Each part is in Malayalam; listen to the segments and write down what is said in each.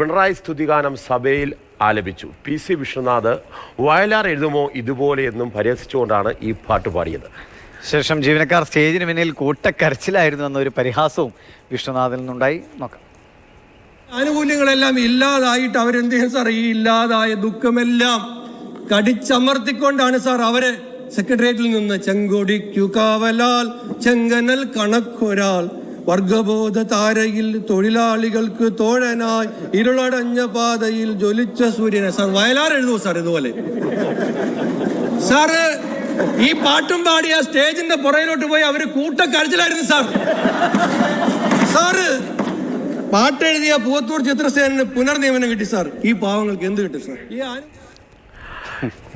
പിണറായി സ്തുതിഗാനം സഭയിൽ ആലപിച്ചു. പി സി വിശ്വനാഥ് വയലാർ എഴുതുമോ ഇതുപോലെ എന്നും പരിഹസിച്ചുകൊണ്ടാണ് ഈ പാട്ട് പാടിയത്. ശേഷം ജീവനക്കാർ സ്റ്റേജിന് പിന്നിൽ കൂട്ടക്കരച്ചിലായിരുന്നു എന്നൊരു പരിഹാസവും വിശ്വനാഥിൽ നിന്നുണ്ടായി. നോക്കാം. ആനുകൂല്യങ്ങളെല്ലാം ഇല്ലാതായിട്ട് അവരെന്ത് ചെയ്യും സാർ ഈ ഇല്ലാതായ ദുഃഖമെല്ലാം കടിച്ചമർത്തിക്കൊണ്ടാണ് സാർ അവരെ സെക്രട്ടേറിയറ്റിൽ നിന്ന് ചെങ്കൊടിക്കു കാവലാൽ ചെങ്കനൽ കണക്കൊരാൾ വർഗബോധ താരയിൽ തൊഴിലാളികൾക്ക് തോഴനായി ഇരുളടഞ്ഞ പാതയിൽ ജ്വലിച്ച സൂര്യനെ. സാർ വയലാർ എഴുതുമോ സാർ ഇതുപോലെ. സാറ് ഈ പാട്ടും പാടി ആ സ്റ്റേജിന്റെ പുറയിലോട്ട് പോയി അവർ കൂട്ടക്കരച്ചിലായിരുന്നു സാർ. സാറ് പാട്ടെഴുതിയ പൂവത്തൂർ ചിത്രസേനന് പുനർനിയമനം കിട്ടി സാർ. ഈ പാവങ്ങൾക്ക് എന്ത് കിട്ടി സാർ? ഈ ആനു-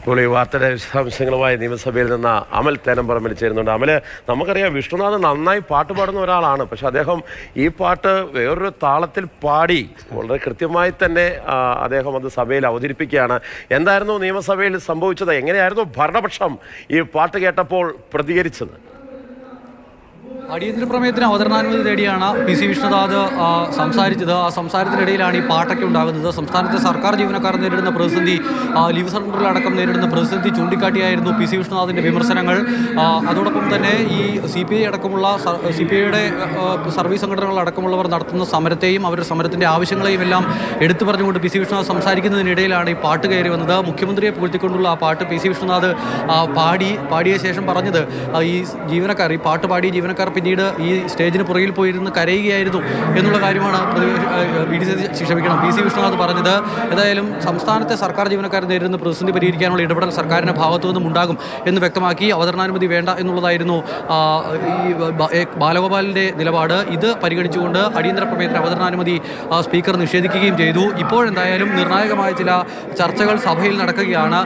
ഇപ്പോൾ ഈ വാർത്തയുടെ വിശദാംശങ്ങളുമായി നിയമസഭയിൽ നിന്ന് അമൽ തേനമ്പറമ്പിൽ ചേരുന്നുണ്ട്. അമൽ നമുക്കറിയാം വിഷ്ണുനാഥ് നന്നായി പാട്ട് പാടുന്ന ഒരാളാണ്. പക്ഷെ അദ്ദേഹം ഈ പാട്ട് വേറൊരു താളത്തിൽ പാടി വളരെ കൃത്യമായി തന്നെ അദ്ദേഹം അത് സഭയിൽ അവതരിപ്പിക്കുകയാണ്. എന്തായിരുന്നു നിയമസഭയിൽ സംഭവിച്ചത്? എങ്ങനെയായിരുന്നു ഭരണപക്ഷം ഈ പാട്ട് കേട്ടപ്പോൾ പ്രതികരിച്ചത്? അടിയന്തര പ്രമേയത്തിന് അവതരണാനുമതി തേടിയാണ് പി സി വിഷ്ണുനാഥ് സംസാരിച്ചത്. ആ സംസാരത്തിനിടയിലാണ് ഈ പാട്ടൊക്കെ ഉണ്ടാകുന്നത്. സംസ്ഥാനത്തെ സർക്കാർ ജീവനക്കാർ നേരിടുന്ന പ്രതിസന്ധി ലീവ് അടക്കം നേരിടുന്ന പ്രതിസന്ധി ചൂണ്ടിക്കാട്ടിയായിരുന്നു പി സി വിഷ്ണുനാഥിന്റെ വിമർശനങ്ങൾ. അതോടൊപ്പം തന്നെ ഈ സി പി ഐ അടക്കമുള്ള സി പി ഐയുടെ സർവീസ് സംഘടനകൾ അടക്കമുള്ളവർ നടത്തുന്ന സമരത്തെയും അവരുടെ സമരത്തിന്റെ ആവശ്യങ്ങളെയും എല്ലാം എടുത്തു പറഞ്ഞുകൊണ്ട് പി സി വിഷ്ണുനാഥ് സംസാരിക്കുന്നതിനിടയിലാണ് ഈ പാട്ട് കയറി വന്നത്. മുഖ്യമന്ത്രിയെ പുകഴ്ത്തിക്കൊണ്ടുള്ള ആ പാട്ട് പി സി വിഷ്ണുനാഥ് പാടി പാടിയ ശേഷം പറഞ്ഞത് ഈ ജീവനക്കാർ ഈ പാട്ട് പാടി ജീവനക്കാർ പിന്നീട് ഈ സ്റ്റേജിന് പുറകിൽ പോയിരുന്ന് കരയുകയായിരുന്നു എന്നുള്ള കാര്യമാണ് വി ഡി ക്ഷമിക്കണം. പി സി വിഷ്ണുനാഥ് പറഞ്ഞത്. ഏതായാലും സംസ്ഥാനത്തെ സർക്കാർ ജീവനക്കാർ നേരിടുന്ന പ്രതിസന്ധി പരിഹരിക്കാനുള്ള ഇടപെടൽ സർക്കാരിന്റെ ഭാഗത്തു നിന്നും ഉണ്ടാകും എന്ന് വ്യക്തമാക്കി അവതരണാനുമതി വേണ്ട എന്നുള്ളതായിരുന്നു ഈ ബാലഗോപാലിന്റെ നിലപാട്. ഇത് പരിഗണിച്ചുകൊണ്ട് അടിയന്തര പ്രമേയത്തിന് അവതരണാനുമതി സ്പീക്കർ നിഷേധിക്കുകയും ചെയ്തു. ഇപ്പോഴെന്തായാലും നിർണായകമായ ചില ചർച്ചകൾ സഭയിൽ നടക്കുകയാണ്.